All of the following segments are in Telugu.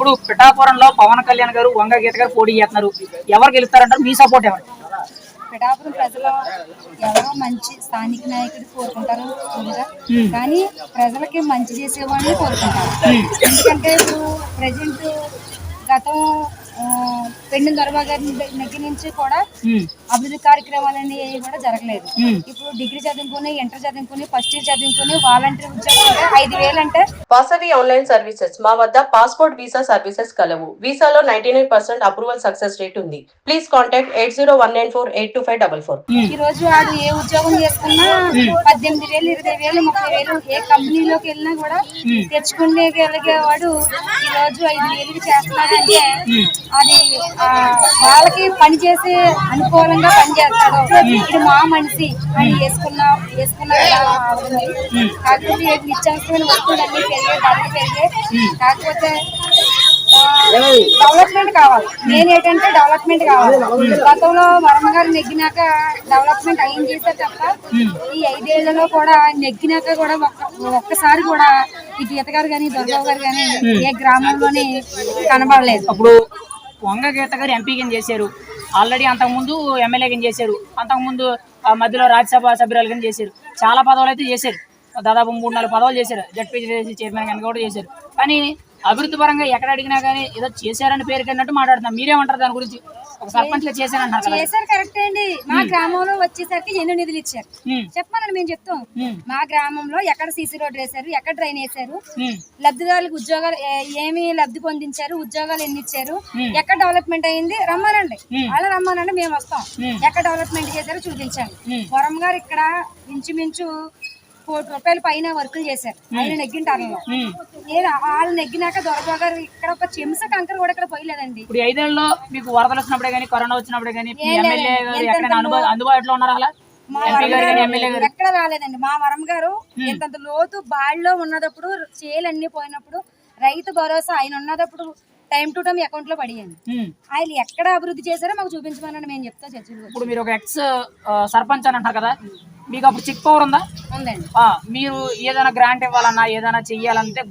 ఇప్పుడు పిఠాపురంలో పవన్ కళ్యాణ్ గారు వంగ గీత గారు పోటీ చేస్తున్నారు. ఎవరు గెలుస్తారంటారు? మీ సపోర్ట్ ఎవరు? పిఠాపురం ప్రజలు ఎవరో మంచి స్థానిక నాయకుడు కోరుకుంటారు కానీ ప్రజలకి మంచి చేసేవాడిని కోరుకుంటారు. ఎందుకంటే ఇప్పుడు ప్రజెంట్ గతం ఆ, పెండు దొరబా గారి దగ్గర నుంచి కూడా అభివృద్ధి కార్యక్రమాలన్నీ ఏవి కూడా జరగలేదు. ఇప్పుడు డిగ్రీ చదువుకుని ఇంటర్ చదువుకుని ఫస్ట్ ఇయర్ చదువుకుని వాలంటీర్ ఉద్యోగం అంటే ఐదు వేలు అంటే వాసవి ఆన్లైన్ సర్వీసెస్. మా వద్ద పాస్పోర్ట్ వీసా సర్వీసెస్ కలవు. వీసాలో ninety nine percent approval success rate ఉంది. Please contact eight zero one nine four eight two five double four. ఈ రోజు వాడు ఏ ఉద్యోగం చేసుకున్నా పద్దెనిమిది వేలు ఇరవై వేలు ముప్పై వేలు ఏ కంపెనీలోకి వెళ్ళినా కూడా తెచ్చుకునేగలిగే వాడు ఈ రోజు ఐదు వేలు చేస్తున్నాడంటే అది వాళ్ళకి పని చేసే అనుకూలంగా పని చేస్తాడు. ఇది మా మనిషి అని వేసుకున్న వేసుకున్న కాకపోతే నిత్యావసరమైన వస్తువులు అన్ని పెరిగే ధరలు పెరిగే. కాకపోతే డెవలప్మెంట్ కావాలి. నేను ఏంటంటే డెవలప్మెంట్ కావాలి. గతంలో వరమ గారు నెగ్గినాక డెవలప్మెంట్ అయింది చేశారు తప్ప ఈ ఐదేళ్ళలో కూడా నెగ్గినాక కూడా ఒక్క- ఒక్కసారి కూడా ఈ గీత గారు కానీ దుర్గారావు గారు కానీ ఏ గ్రామంలోనే కనబడలేదు. అప్పుడు వంగ గీత గారు ఎంపీ చేశారు. ఆల్రెడీ అంతకుముందు ఎమ్మెల్యే కింద చేశారు. అంతకుముందు మధ్యలో రాజ్యసభ సభ్యురాలు కింద చేశారు. చాలా పదవులు అయితే చేశారు. దాదాపు మూడు నాలుగు పదవులు చేశారు. జడ్పీసీ చైర్మన్ కింద కూడా చేశారు. కానీ అభివృద్ధి పరంగా ఎక్కడ అడిగినా కానీ ఏదో చేశారని పేరు కన్నట్టు మాట్లాడుతున్నారు మీరేమంటారు దాని గురించి? ఒక సర్పంచ్ చేశారు కరెక్టే అండి. మా గ్రామంలో వచ్చేసరికి ఎన్నో నిధులు ఇచ్చారు. చెప్పమని మేము చెప్తాం. మా గ్రామంలో ఎక్కడ సీసీ రోడ్ వేశారు ఎక్కడ డ్రైన్ వేశారు లబ్ధిదారులకు ఉద్యోగాలు ఏమి లబ్ధి పొందించారు ఉద్యోగాలు ఎన్ని ఇచ్చారు ఎక్కడ డెవలప్మెంట్ అయింది రమ్మానండి. అలా రమ్మానండి మేము వస్తాం. ఎక్కడ డెవలప్మెంట్ చేశారో చూపించండి. వరం గారు ఇక్కడ ఇంచుమించు కోటి రూపాయల పైన వర్కులు చేశారు. ఆయన ఉమ్. ఏదో వాళ్ళు నెగ్గినాక దొరబా గారు ఇక్కడ ఒక చెంస కంకర కూడా ఇక్కడ పోయలేదండి. ఇప్పుడు ఈ ఐదేళ్ళలో మీకు వరదలు వచ్చినప్పుడే కానీ కరోనా వచ్చినప్పుడే కానీ అందుబాటులో ఉన్నారా అలా? ఎక్కడ రాలేదండి. మా వరం గారు ఇంతంత లోతు బాళ్ళలో ఉన్నదప్పుడు చేలన్నీ పోయినప్పుడు రైతు భరోసా ఆయన ఉన్నదప్పుడు టైం టు టైం అకౌంట్లో పడియండి. ఆయన ఎక్కడ అభివృద్ధి చేశారో మాకు చూపించమని మేము చెప్తా చర్చలు ఇప్పుడు మీరు ఒక ఎక్స్ సర్పంచ్ అని అంటారు కదా మీకు అప్పుడు చెక్ పవర్ ఉందా? ఉందండి. మీరు ఏదైనా గ్రాంట్ ఇవ్వాలన్నా ఏదైనా చెయ్యాలంటే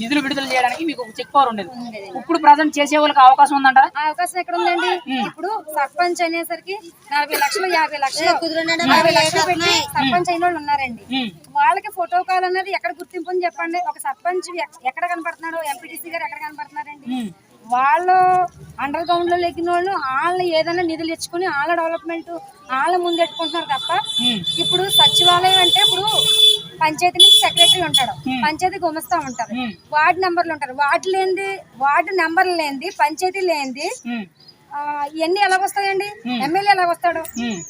నిధులు విడుదల చేయడానికి మీకు ఒక చెక్ పవర్ ఉండేది. ఇప్పుడు ప్రజెంట్ చేసే వాళ్ళకి అవకాశం ఉందంటారా ఆ అవకాశం ఎక్కడ ఉందండి? ఇప్పుడు సర్పంచ్ అనేసరికి నలభై లక్షలు యాభై లక్షలు నలభై లక్షలు పెట్టి సర్పంచ్? అయిన వాళ్ళు ఉన్నారండి. వాళ్ళకి ఫోటో కాల్ అన్నది ఎక్కడ గుర్తింపు అని చెప్పండి. ఒక సర్పంచ్ ఎక్- ఎక్కడ కనపడుతున్నాడు ఎంపీటీసీ గారు ఎక్కడ కనపడుతున్నారండి? వాళ్ళు అండర్ గ్రౌండ్లో లెక్కిన వాళ్ళు వాళ్ళు ఏదైనా నిధులు ఇచ్చుకుని వాళ్ళ డెవలప్మెంట్ వాళ్ళ ముందెట్టుకుంటున్నారు తప్ప ఇప్పుడు సచివాలయం అంటే ఇప్పుడు పంచాయతీ నుంచి సెక్రటరీ ఉంటాడు. పంచాయతీ గుమస్తా ఉంటారు వార్డు నెంబర్లు ఉంటారు. వార్డు లేనిది వార్డు నెంబర్ లేనిది పంచాయతీ లేనిది ఇవన్నీ ఎలా వస్తాయండి ఎమ్మెల్యే ఎలా వస్తాడు.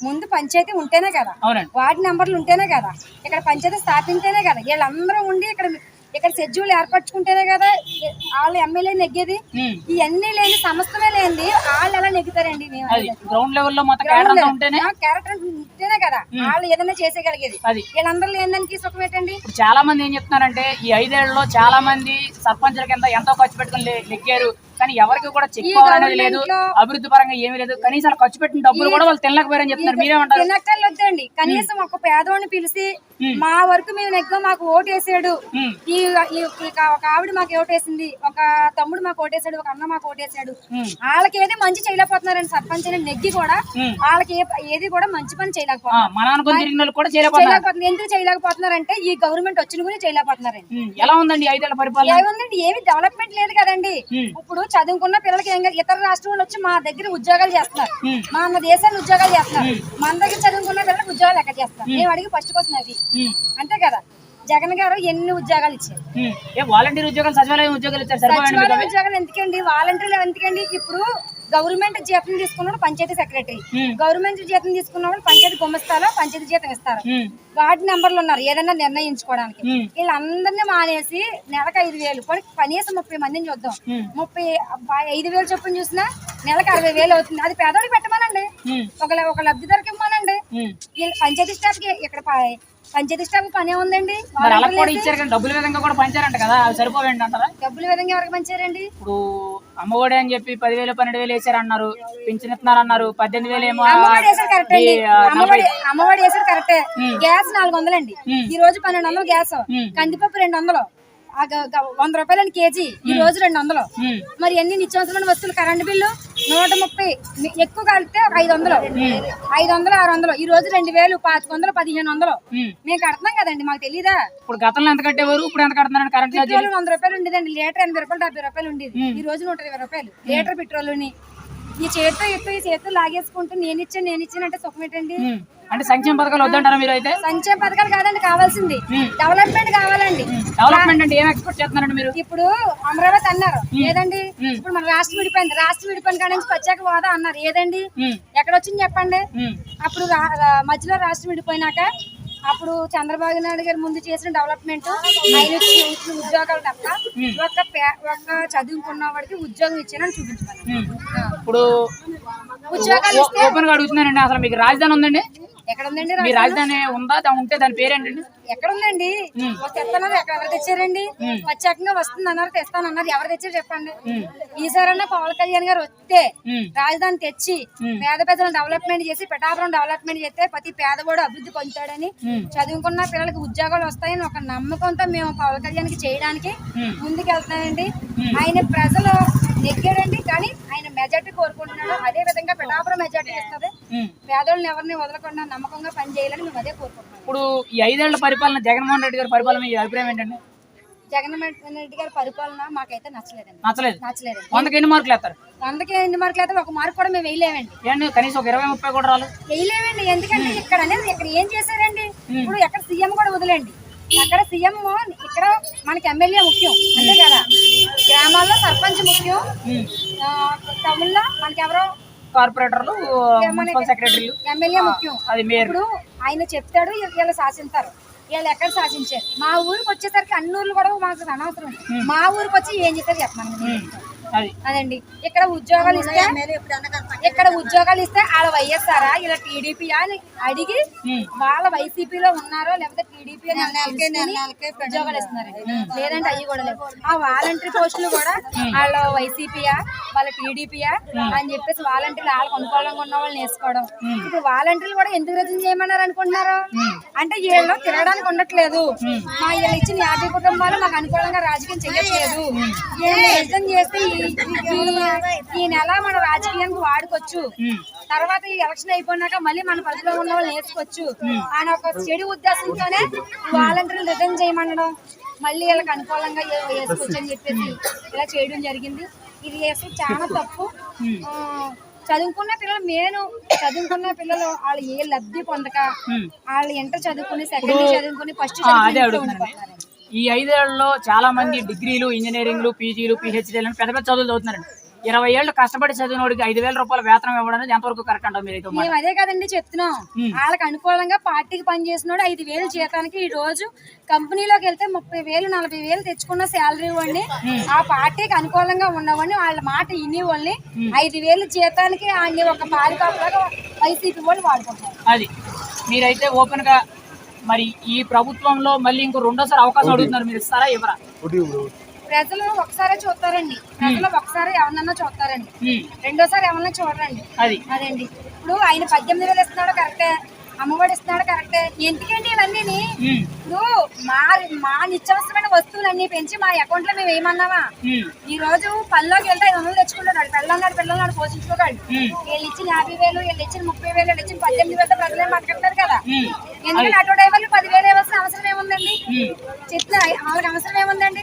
ముందు పంచాయతీ ఉంటేనే కదా. వార్డు నెంబర్లు ఉంటేనే కదా. ఇక్కడ పంచాయతీ స్థాపించేనే కదా. వీళ్ళందరూ ఉండి ఇక్కడ ఇక్కడ షెడ్యూల్ ఏర్పరచుకుంటేనే కదా వాళ్ళు ఎమ్మెల్యే నెగ్గేది. ఇవన్నీ లేని సమస్తమే లేనిది వాళ్ళు ఎలా నెగ్గుతారండి గ్రౌండ్ క్యారెక్టర్ ఉంటేనే? కదా. వాళ్ళు ఏదైనా చేసేయగలిగేది. వీళ్ళందరూ లేని సుఖం ఏంటండి? చాలా మంది ఏం చెప్తున్నారంటే ఈ ఐదేళ్ళలో చాలా మంది సర్పంచుల కింద ఎంతో ఖర్చు పెట్టుకుని లెక్కారు కానీ ఎవరికి కూడా చెక్ పవర్ అనేది లేదు అభివృద్ధి పరంగా ఏమీ లేదు. కనీసం ఖర్చు పెట్టిన డబ్బులు కూడా వాళ్ళు తినలేకపోయారని చెప్తున్నారు. మీరేమంటారు? వద్దండి. కనీసం ఒక పేదవాడిని పిలిచి మా వరకు మేము నెగ్గా మాకు ఓటు వేసాడు ఈ ఒక ఆవిడ మాకు ఓటు వేసింది ఒక తమ్ముడు మాకు ఓటేసాడు. ఒక అన్న మాకు ఓటేసాడు. వాళ్ళకి ఏది మంచి చేయలేకపోతున్నారండి. సర్పంచ్ నెగ్గి కూడా. వాళ్ళకి ఏది కూడా మంచి పని చేయలేకపోతున్నారు. ఎందుకు చేయలేకపోతున్నారంటే ఈ గవర్నమెంట్ వచ్చిన గురించి చేయలేకపోతున్నారండి. ఎలా ఉందండి ఐదేళ్ళ పరిపాలన? ఏముందండి? ఏమి డెవలప్మెంట్ లేదు కదండి. ఇప్పుడు చదువుకున్న పిల్లలకి ఏం ఇతర రాష్ట్రం వాళ్ళు వచ్చి మా దగ్గర ఉద్యోగాలు చేస్తున్నారు. ఉమ్. మా మన దేశాన్ని ఉద్యోగాలు చేస్తున్నారు. మన దగ్గర చదువుకున్న పిల్లలకి ఉద్యోగాలు ఎక్కడ చేస్తారు మేము అడిగి ఫస్ట్ కోసం అది. అంతే కదా? జగన్ గారు ఎన్ని ఉద్యోగాలు ఇచ్చారు? వాలంటీర్ ఉద్యోగాలు సచివాలయం ఉద్యోగాలు ఇచ్చారు సచివాలయం? ఉద్యోగాలు ఎందుకండి? వాలంటీర్లు ఎందుకండి? ఇప్పుడు గవర్నమెంట్ జీతం తీసుకున్నాడు పంచాయతీ సెక్రటరీ. గవర్నమెంట్ జీతం తీసుకున్నవాడు పంచాయతీ గుమ్మస్తాలో పంచాయతీ జీతం ఇస్తారు? వార్డు నెంబర్లు ఉన్నారు ఏదైనా నిర్ణయించుకోవడానికి. వీళ్ళందరినీ మానేసి నెలకు ఐదు వేలు కనీసం ముప్పై మందిని చూద్దాం. ముప్పై ఐదు వేలు చొప్పున చూసినా నెలకు అరవై వేలు అవుతుంది. అది పేదోడికి పెట్టమనండి. ఒక ఒక లబ్ధిదారికి ఇవ్వమనండి. వీళ్ళు పంచాయతీ స్టాఫ్కి ఇక్కడ పంచాయతీ స్టాఫ్ పనే ఉందండి. మరి అలా కూడా ఇచ్చారు కానీ డబ్బుల విధంగా కూడా పంచారంట కదా అవి అంటారా? డబ్బుల విధంగా ఎవరికి పంచారండి? ఇప్పుడు అమ్మఒడి అని చెప్పి పదివేలు పన్నెండు వేలు వేసారు అన్నారు పింఛన్ ఇస్తున్నారు అన్నారు పద్దెనిమిది వేలు ఏమో అమ్మఒడి వేసారు కరెక్ట్ అండి. అమ్మఒడి అమ్మఒడి వేసారు కరెక్ట్ గ్యాస్ నాలుగు వందలండి. ఈ రోజు పన్నెండు వందలు గ్యాస్. కందిపప్పు రెండు వందలు. వంద రూపాయలని కేజీ. ఈ రోజు రెండు వందలు. మరి ఎన్ని నిత్యావసరమైన వస్తువులు? కరెంట్ బిల్లు నూట ముప్పై. ఎక్కువ కలిపితే ఒక ఐదు వందలు. ఐదు వందలు ఆరు వందలు. ఈ రోజు రెండు వేలు పాతిక వందలు పదిహేను వందలు. మేము. కడుతున్నాం కదండి మాకు తెలీదా? ఇప్పుడు గతంలో ఎంత కట్టేవారు? ఇప్పుడు ఎంత కడుతున్నారండి కరెంట్ పెట్రోల్ వంద రూపాయలు ఉండేదండి. లీటర్ ఎనభై రూపాయలు డెబ్బై రూపాయలు ఉండేది. ఈ రోజు నూట ఇరవై రూపాయలు. లీటర్ పెట్రోల్ని. ఈ చేతితో ఎక్కువ ఈ చేతితో లాగేసుకుంటూ నేను ఇచ్చాను నేను ఇచ్చాను అంటే సుఖం ఏంటండి? ఉమ్. అంటే సంక్షేమ పథకాలు వద్దంటారా మీరు అయితే? సంక్షేమ పథకాలు కాదండి కావాల్సింది. డెవలప్మెంట్ కావాలండి. డెవలప్మెంట్ అంటే ఏం ఎక్స్పెక్ట్ చేస్తున్నారండి మీరు? ఇప్పుడు అమరావతి అన్నారు. ఏదండి? ఇప్పుడు మన రాష్ట్రం విడిపోయింది. రాష్ట్రం విడిపోయిన కాడ నుంచి ప్రత్యేక హోదా అన్నారు. ఏదండి. ఎక్కడ వచ్చింది చెప్పండి. అప్పుడు మధ్యలో రాష్ట్రం విడిపోయినాక అప్పుడు చంద్రబాబు నాయుడు గారు ముందు చేసిన డెవలప్మెంట్ ఉద్యోగాలు తప్ప ఒక పే- ఒక చదువుకున్న వాడికి ఉద్యోగం ఇచ్చానని చూపించమని ఉమ్. ఇప్పుడు ఉద్యోగాలు అడుగుతున్నానండి అసలు మీకు రాజధాని ఉందండి? ఎక్కడ ఉందండి మీ రాజధాని ఉందా? ఉంటే దాని పేరేంటండి ఎక్కడ ఉందండి తెస్తానన్నారు ఎక్కడ ఎవరు తెచ్చారండి? ప్రత్యేకంగా వస్తుంది అన్నారు తెస్తానన్నారు ఎవరు తెచ్చారు చెప్పండి? ఈసారన్నా పవన్ కళ్యాణ్ గారు వస్తే. రాజధాని తెచ్చి పేద ప్రజలను డెవలప్మెంట్ చేసి పిఠాపురం డెవలప్మెంట్ చేస్తే ప్రతి పేదవాడు అభివృద్ధి పొందుతాడని చదువుకున్న పిల్లలకి ఉద్యోగాలు వస్తాయని ఒక నమ్మకంతో మేము పవన్ కళ్యాణ్ చేయడానికి ముందుకు వెళ్తున్నామండి ఆయన ప్రజలు నెగ్గాడండి కోరుకుంటున్నాడు అదే విధంగా పిఠాపురం మెజార్టీ ఇస్తుంది. ఉమ్. పేదోళ్ళని ఎవరిని వదలకుండా నమ్మకంగా పనిచేయాలని మేము అదే కోరుకుంటున్నాం. ఇప్పుడు ఈ ఐదేళ్ళ పరిపాలన జగన్మోహన్ రెడ్డి గారి పరిపాలన మీ అభిప్రాయం ఏంటండి? జగన్మోహన్ రెడ్డి గారి పరిపాలన మాకైతే నచ్చలేదండి. నచ్చలేదు. నచ్చలేదండి. వందకి ఎన్ని మార్కులు వేస్తారు? వందకి ఎన్ని మార్కులు అయితే ఒక మార్కు కూడా మేము వేయలేమండి. ఏంటి? కనీసం ఒక ఇరవై ముప్పై కూడా రాలు వేయలేమండి. ఎందుకంటే ఇక్కడ అనేది ఇక్కడ ఏం చేశారండి? ఇప్పుడు ఎక్కడ సీఎం కూడా వదిలేండి. అక్కడ సీఎం ఇక్కడ మనకి ఎమ్మెల్యే ముఖ్యం అంతే కదా? గ్రామాల్లో సర్పంచ్ ముఖ్యం. టౌన్లో మనకి ఎవరో కార్పొరేటర్లు సెక్రటరీలు. ఎమ్మెల్యే ముఖ్యం. ఇప్పుడు ఆయన చెప్తాడు వీళ్ళు శాసిస్తారు వీళ్ళు ఎక్కడ శాసించారు మా ఊరికి వచ్చేసరికి అన్ని ఊర్లు కూడా మాకు అనవసరం. మా ఊరికి వచ్చి ఏం చేస్తారు చెప్పమని? అదండి. ఇక్కడ ఉద్యోగాలు ఇస్తే ఇక్కడ ఉద్యోగాలు ఇస్తే వాళ్ళ వైఎస్ఆర్? ఇలా టీడీపీ అని అడిగి వాళ్ళ వైసీపీలో ఉన్నారో లేకపోతే టీడీపీ ఉద్యోగాలు ఇస్తున్నారండి లేదంటే అవి కూడా లేవు. ఆ వాలంటరీ పోస్టులు కూడా వాళ్ళ వైసీపీయా వాళ్ళ టీడీపీయా అని చెప్పేసి వాలంటీర్లు వాళ్ళకి అనుకూలంగా ఉన్న వాళ్ళని వేసుకోవడం. ఇప్పుడు వాలంటీర్లు కూడా ఎందుకు రద్దు చేయమన్నారు అనుకుంటున్నారు? అంటే వీళ్ళు తిరగడానికి ఉండట్లేదు. మా వీళ్ళు ఇచ్చిన యాభై కుటుంబాలు మాకు అనుకూలంగా రాజకీయం చేయట్లేదు. వీళ్ళు చేస్తే ఈ- నెల మన రాజకీయానికి వాడుకోవచ్చు. తర్వాత ఈ ఎలక్షన్ అయిపోయినాక మళ్ళీ మన పరిధిలో ఉన్న వాళ్ళని వేసుకోవచ్చు. ఆయన ఒక చెడు ఉద్దేశంతోనే వాలంటీర్లు రిజన్ చేయమనడం మళ్ళీ వీళ్ళకి అనుకూలంగా వేసుకోవచ్చు అని చెప్పేసి ఇలా చేయడం జరిగింది. ఇది అసలు చాలా తప్పు. చదువుకున్న పిల్లలు నేను చదువుకున్న పిల్లలు వాళ్ళు ఏ లబ్ధి పొందక వాళ్ళు ఇంటర్ చదువుకుని సెకండ్ చదువుకుని ఫస్ట్ అడుగుతున్నానండి ఈ ఐదేళ్ళలో చాలా మంది డిగ్రీలు ఇంజనీరింగ్లు పీజీలు పిహెచ్డీలు పెద్ద పెద్ద చదువులు చదువుతున్నారండి ఇరవై ఏళ్ళు కష్టపడి చదివినోడికి ఐదు వేల రూపాయల వేతనం ఇవ్వడం అనేది ఎంతవరకు కరెక్ట్ అంటారు మీరు? మేము అదే కదండి చెప్తున్నాం. వాళ్ళకి అనుకూలంగా పార్టీకి పనిచేసినోడు ఐదు వేలు జీతానికి ఈ రోజు కంపెనీలోకి వెళ్తే ముప్పై వేలు నలభై వేలు తెచ్చుకున్న శాలరీ ఇవ్వండి ఆ పార్టీకి అనుకూలంగా ఉన్నవాడిని వాళ్ళ మాట ఇన్ని వాళ్ళని ఐదు వేలు జీతానికి అన్ని ఒక పాలికాపులాగా వైసీపీ వాళ్ళు వాడుకుంటారు అది. మీరైతే ఓపెన్గా మరి ఈ ప్రభుత్వంలో మళ్ళీ ఇంకో రెండోసారి అవకాశం అడుగుతున్నారు. మీరు ఇస్తారా ఇవ్వరా? ప్రజలు ఒకసారే చూస్తారండి. ప్రజలు ఒకసారి ఎవరినన్నా చూస్తారండి. రెండోసారి ఎవరన్నా చూడరండి. అది. అదండి ఇప్పుడు ఆయన పద్దెనిమిది వేలు ఇస్తున్నాడు కరెక్టే. అమ్మఒడి ఇస్తున్నాడు కరెక్టే. ఎందుకండి ఇవన్నీ ఇప్పుడు మా మా నిత్యావసరమైన వస్తువులన్నీ పెంచి మా అకౌంట్లో మేము. ఏమన్నావా ఈ రోజు పనిలోకి వెళ్తే ఐదు వందలు తెచ్చుకుంటాడు పిల్లలు పిల్లలు పోషించుకోగలడు. ఉమ్, వీళ్ళు ఇచ్చిన యాభై వేలు వీళ్ళు ఇచ్చిన ముప్పై వేలు వీళ్ళు ఇచ్చిన పద్దెనిమిది వేలు ప్రజలే మాట్లాడతారు కదా. ఎందుకంటే ఆటో డ్రైవర్లు పదివేలు ఇవ్వాల్సిన అవసరం ఏముందండి? వాళ్ళకి అవసరం ఏముందండి?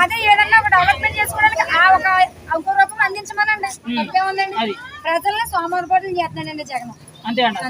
అదే ఏదన్నా ఒక డెవలప్మెంట్ చేసుకోవడానికి ఆ ఒక ఇంకో రూపం అందించమనండి. అది. ప్రజల్ని సోమవారపాటు చేస్తున్నాడండి జగన్. అంతే అంతే.